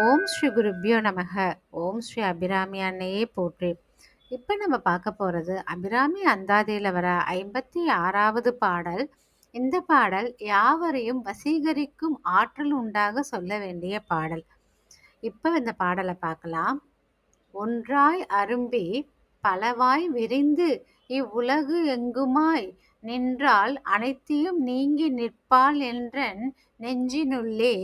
ஓம் ஸ்ரீ குருப்பியோ நமக. ஓம் ஸ்ரீ அபிராமி அன்னையே போற்றி. இப்போ நம்ம பார்க்க போகிறது அபிராமி அந்தாதியில் வர ஐம்பத்தி ஆறாவது பாடல். இந்த பாடல் யாவரையும் வசீகரிக்கும் ஆற்றல் உண்டாக சொல்ல வேண்டிய பாடல். இப்போ இந்த பாடலை பார்க்கலாம். ஒன்றாய் அரும்பி பலவாய் விரிந்து இவ்வுலகு எங்குமாய்? நின்றால் அனைத்தையும் நீங்கி நிற்பாள் என்றன் நெஞ்சினுள்ளே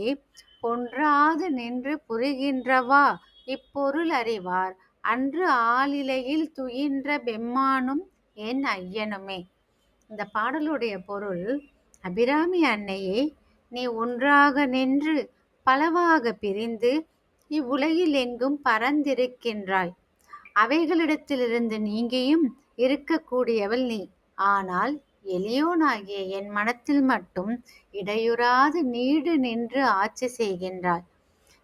ஒன்றாது நின்று புரிகின்றவா? இப்பொருள் அறிவார். அன்று ஆளிலையில் துயின்ற பெம்மானும் என் ஐயனுமே. இந்த பாடலுடைய பொருள் அபிராமி அன்னையே நீ ஒன்றாக நின்று பலவாக பிரிந்து இவ்வுலகில் எங்கும் பறந்திருக்கின்றாய் அவைகளிடத்திலிருந்து நீங்கியும் இருக்கக்கூடியவள் நீ. ஆனால் எளியோனாகிய என் மனத்தில் மட்டும் இடையுறாது நீடு நின்று ஆட்சி செய்கின்றாய்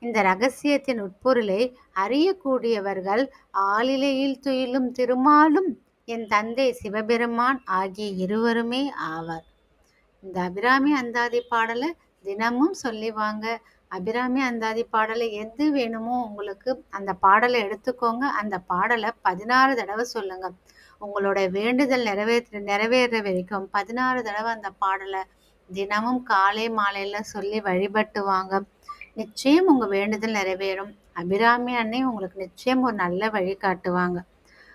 இந்த ரகசியத்தின் உட்பொருளை அறியக்கூடியவர்கள் ஆளிலையில் துயிலும் திருமாலும் என் தந்தை சிவபெருமான் ஆகிய இருவருமே ஆவார். இந்த அபிராமி அந்தாதி பாடலை தினமும் சொல்லி வாங்க. அபிராமி அந்தாதி பாடலை எது வேணுமோ உங்களுக்கு அந்த பாடலை எடுத்துக்கோங்க. அந்த பாடலை பதினாறு தடவை சொல்லுங்கள் உங்களோட வேண்டுதல் நிறைவேற்ற நிறைவேற வரைக்கும் பதினாறு தடவை அந்த பாடலை தினமும் காலை மாலையில் சொல்லி வழிபட்டு வாங்க நிச்சயம் உங்கள் வேண்டுதல் நிறைவேறும். அபிராமி அன்னை உங்களுக்கு நிச்சயம் ஒரு நல்ல வழி காட்டுவாங்க.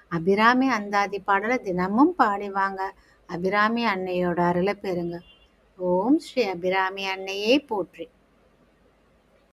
அபிராமி அந்தாதி பாடலை தினமும் பாடிவாங்க. அபிராமி அன்னையோட அருளை பெறுங்க. ஓம் ஸ்ரீ அபிராமி அன்னையே போற்றி.